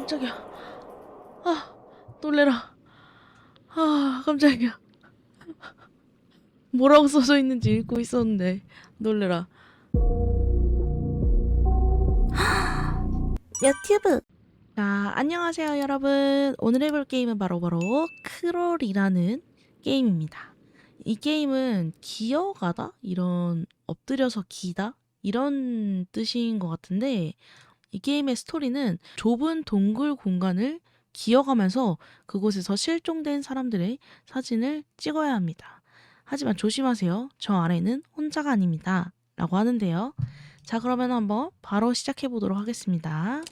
깜짝이야. 아, 놀래라. 아, 깜짝이야. 뭐라고 써져 있는지 읽고 있었는데 놀래라. 유튜브 자, 안녕하세요, 여러분. 오늘 해볼 게임은 바로바로 크롤이라는 게임입니다. 이 게임은 기어가다? 이런 엎드려서 기다? 이런 뜻인 것 같은데 이 게임의 스토리는 좁은 동굴 공간을 기어가면서 그곳에서 실종된 사람들의 사진을 찍어야 합니다. 하지만 조심하세요. 저 아래는 혼자가 아닙니다. 라고 하는데요. 자, 그러면 한번 바로 시작해 보도록 하겠습니다.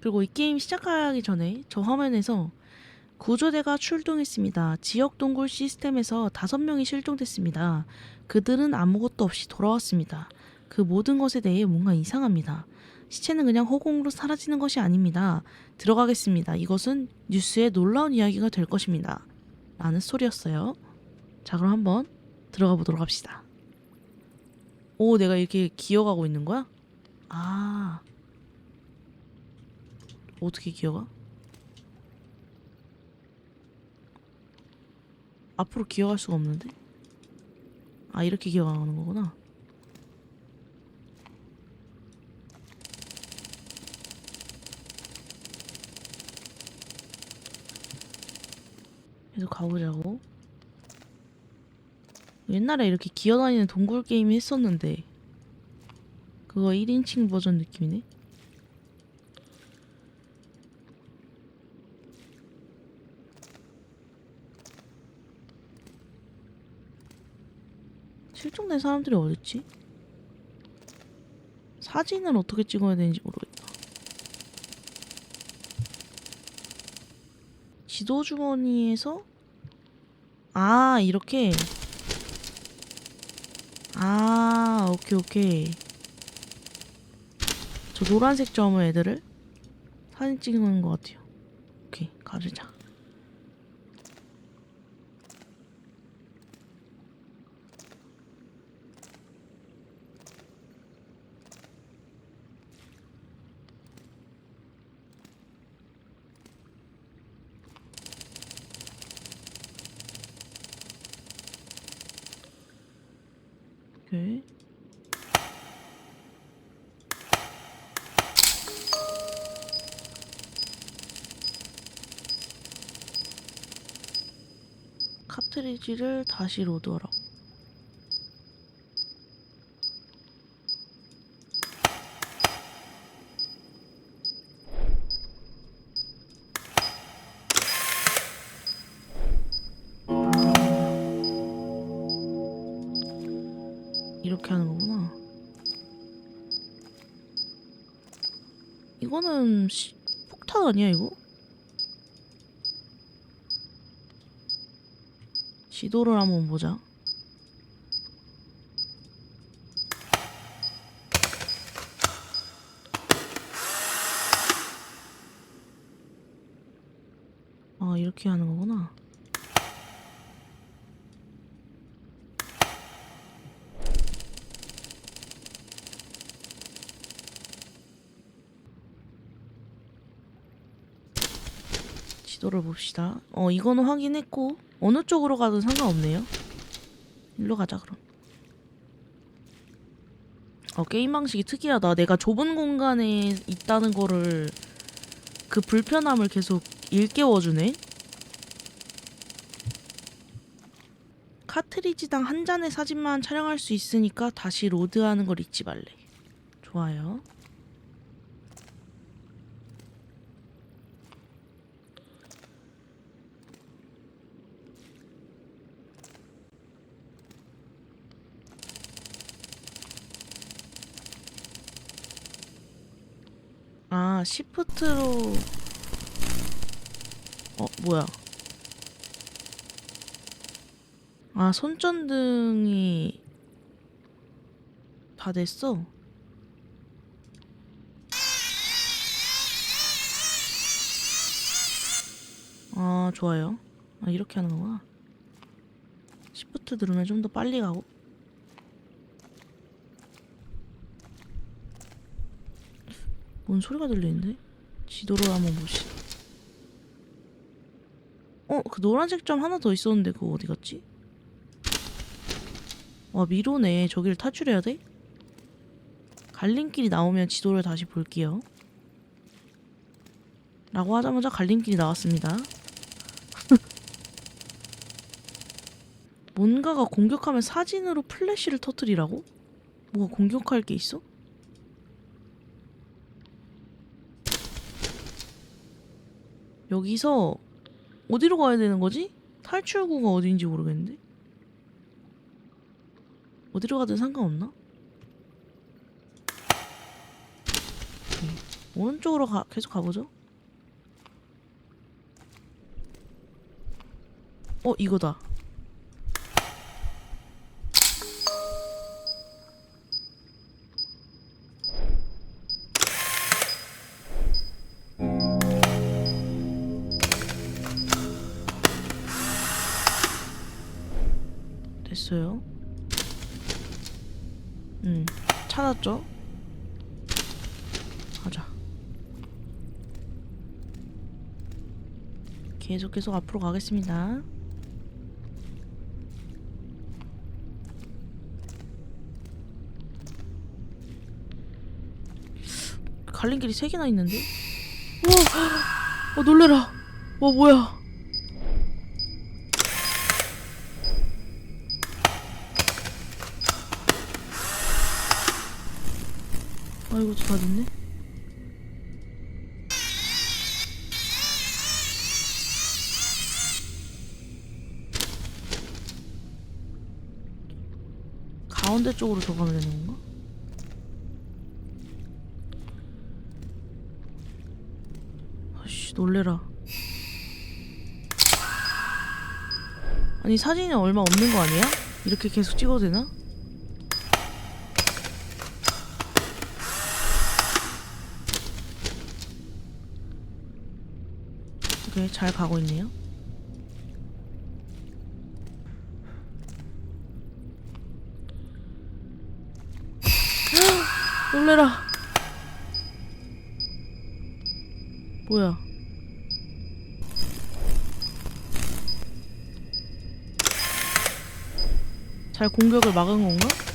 그리고 이 게임 시작하기 전에 저 화면에서 구조대가 출동했습니다. 지역 동굴 시스템에서 다섯 명이 실종됐습니다. 그들은 아무것도 없이 돌아왔습니다. 그 모든 것에 대해 뭔가 이상합니다. 시체는 그냥 허공으로 사라지는 것이 아닙니다. 들어가겠습니다. 이것은 뉴스에 놀라운 이야기가 될 것입니다. 라는 스토리였어요. 자, 그럼 한번 들어가 보도록 합시다. 오, 내가 이렇게 기어가고 있는 거야? 아. 어떻게 기어가? 앞으로 기어갈 수가 없는데? 아 이렇게 기어가는 거구나. 계속 가보자고. 옛날에 이렇게 기어다니는 동굴 게임 했었는데 그거 1인칭 버전 느낌이네 실종된 사람들이 어딨지? 사진을 어떻게 찍어야 되는지 모르겠다. 지도 주머니에서 아 이렇게 아 오케이 오케이 저 노란색 점을 애들을 사진 찍는 것 같아요. 오케이 가르자. 오케이. 카트리지를 다시 로드하라. 이렇게 하는 거구나. 이거는 시- 폭탄 아니야 이거? 지도를 한번 보자. 아 이렇게 하는 거구나. 지도를 봅시다. 어, 이거는 확인했고 어느 쪽으로 가든 상관없네요. 일로 가자 그럼. 어, 게임 방식이 특이하다. 내가 좁은 공간에 있다는 거를 그 불편함을 계속 일깨워주네. 카트리지당 한 잔의 사진만 촬영할 수 있으니까 다시 로드하는 걸 잊지 말래. 좋아요. 아, 시프트로 어, 뭐야? 아, 손전등이 다 됐어. 아, 좋아요. 아, 이렇게 하는 거구나. 시프트 누르면 좀 더 빨리 가고 뭔 소리가 들리는데? 지도를 한번 봅시다 어? 그 노란색 점 하나 더 있었는데 그거 어디 갔지? 와 미로네 저기를 탈출해야 돼? 갈림길이 나오면 지도를 다시 볼게요 라고 하자마자 갈림길이 나왔습니다 뭔가가 공격하면 사진으로 플래시를 터트리라고? 뭐가 공격할 게 있어? 여기서 어디로 가야 되는 거지? 탈출구가 어디인지 모르겠는데? 어디로 가든 상관없나? 오케이. 오른쪽으로 가, 계속 가보죠. 어, 이거다. 됐어요. 음, 찾았죠? 가자. 계속 계속 앞으로 가겠습니다. 갈림길이 세 개나 있는데? 우와! 어, 놀래라! 와, 뭐야! 아이고, 다 됐네. 가운데 쪽으로 더 가면 되는 건가? 아씨 놀래라 아니 사진이 얼마 없는 거 아니야? 이렇게 계속 찍어도 되나? 오케이 잘 가고 있네요. 놀래라. 뭐야? 잘 공격을 막은 건가?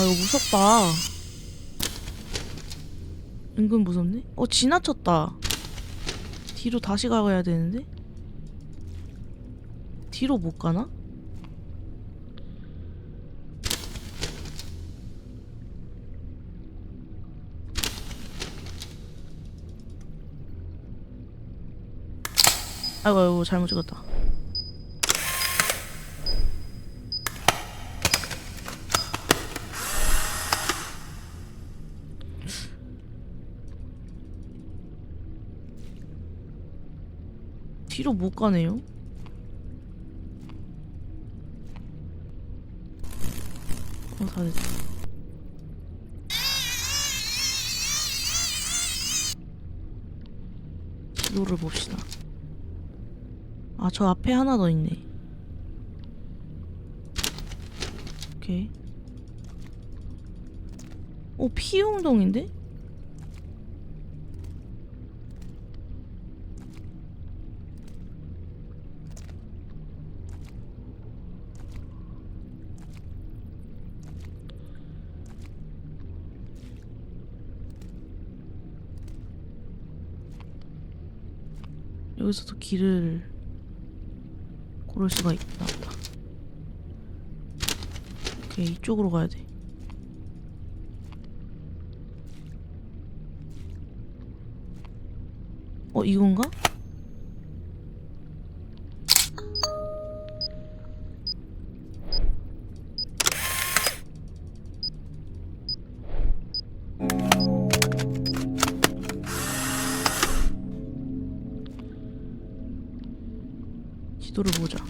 아 이거 무섭다 은근 무섭네? 어 지나쳤다 뒤로 다시 가야 되는데? 뒤로 못 가나? 아이고 아이고 잘못 찍었다 뒤로 못 가네요 어 다 됐다 지도를 봅시다 아, 저 앞에 하나 더 있네. 오케이. 오, 피운동인데? 여기서도 길을 고를 수가 있나 보다. 오케이, 이쪽으로 가야 돼. 어, 이건가? 지도를 보자.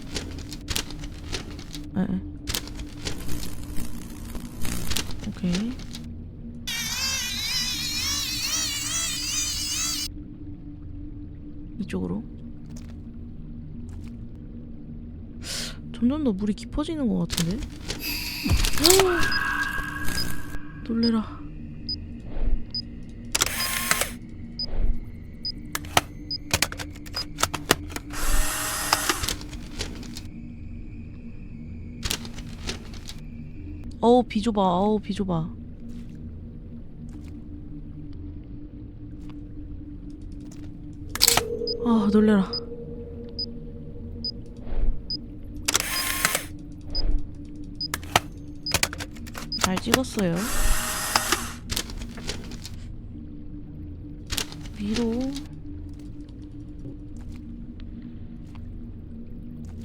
에. 오케이. 이쪽으로. 점점 더 물이 깊어지는 것 같은데? 놀래라. 어우 비좁아 어우 비좁아 아 놀래라. 잘 찍었어요. 위로.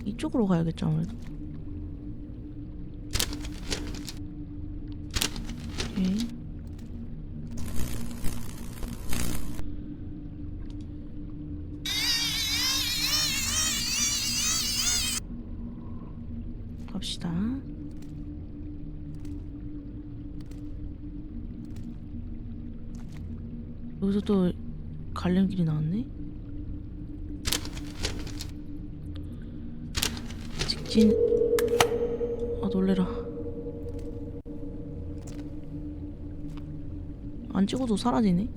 이쪽으로 가야겠죠 아무래도 오케이. 갑시다. 여기서 또 갈림길이 나왔네. 직진. 아 놀래라. 안 찍어도 사라지네.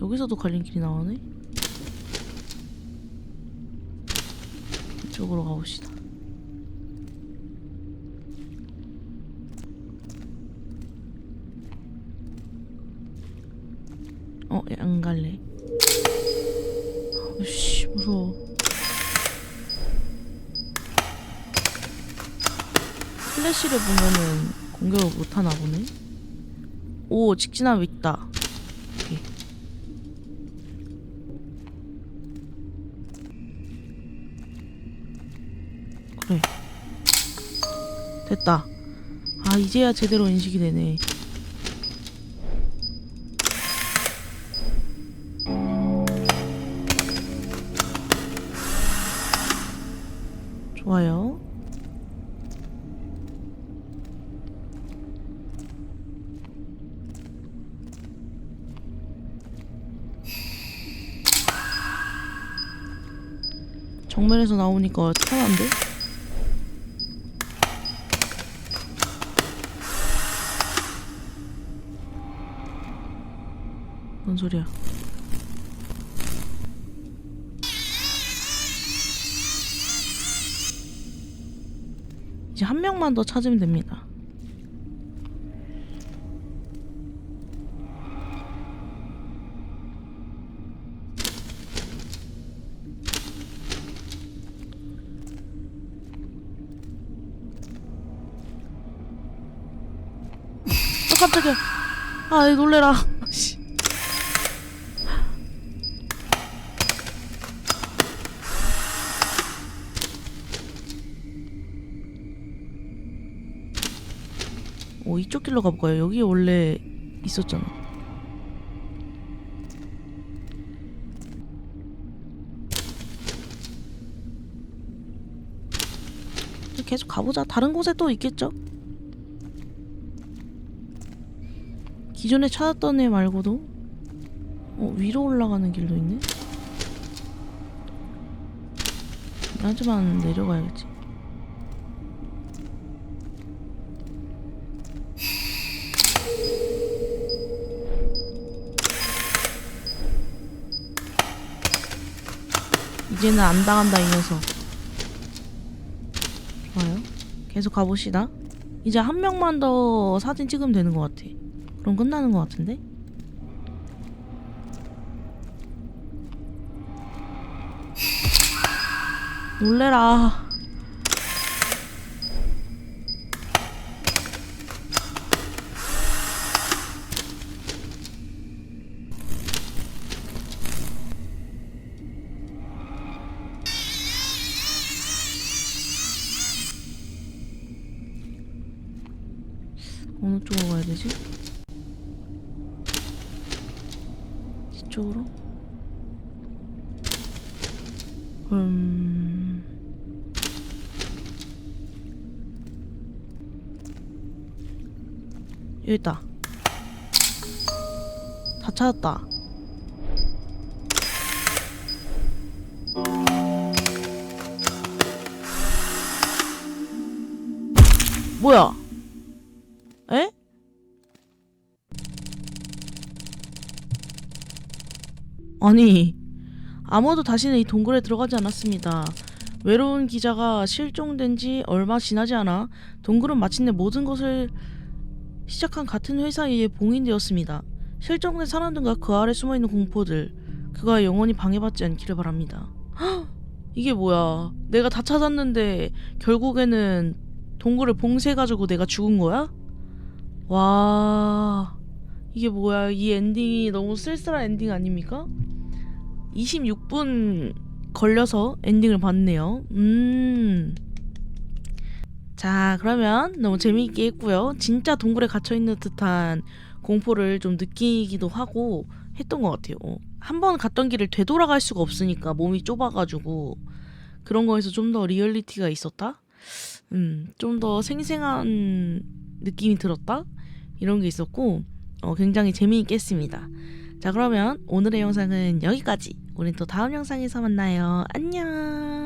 여기서도 갈림길이 나오네. 이쪽으로 가봅시다. 어, 얘안 갈래. 아씨 무서워. 플래시를 보면은 공격을 못하나 보네. 오, 직진하고 있다. 오케이. 그래. 됐다. 아, 이제야 제대로 인식이 되네. 좋아요. 정면에서 나오니까 편한데? 뭔 소리야? 이제 한 명만 더 찾으면 됩니다. 아 깜짝이야. 아 놀래라. 씨. 오 이쪽 길로 가볼까요? 여기 원래 있었잖아. 계속 가보자. 다른 곳에 또 있겠죠? 기존에 찾았던 애 말고도 어, 위로 올라가는 길도 있네. 하지만 내려가야겠지. 이제는 안 당한다 이 녀석. 좋아요. 계속 가봅시다. 이제 한 명만 더 사진 찍으면 되는 것 같아. 그럼 끝나는 것 같은데? 놀래라. 여기 있다. 다 찾았다. 뭐야? 에? 아니, 아무도 다시는 이 동굴에 들어가지 않았습니다. 외로운 기자가 실종된 지 얼마 지나지 않아 동굴은 마침내 모든 것을 시작한 같은 회사에 봉인되었습니다. 실종된 사람들과 그 아래 숨어있는 공포들 그가 영원히 방해받지 않기를 바랍니다. 헉! 이게 뭐야? 내가 다 찾았는데 결국에는 동굴을 봉쇄해가지고 내가 죽은 거야? 와 이게 뭐야? 이 엔딩이 너무 쓸쓸한 엔딩 아닙니까? 26분 걸려서 엔딩을 봤네요. 음. 자, 그러면 너무 재미있게 했고요. 진짜 동굴에 갇혀 있는 듯한 공포를 좀 느끼기도 하고 했던 것 같아요. 한 번 갔던 길을 되돌아갈 수가 없으니까 몸이 좁아가지고 그런 거에서 좀 더 리얼리티가 있었다. 음, 좀 더 생생한 느낌이 들었다. 이런 게 있었고 어, 굉장히 재미있게 했습니다. 자, 그러면 오늘의 영상은 여기까지. 우린 또 다음 영상에서 만나요. 안녕.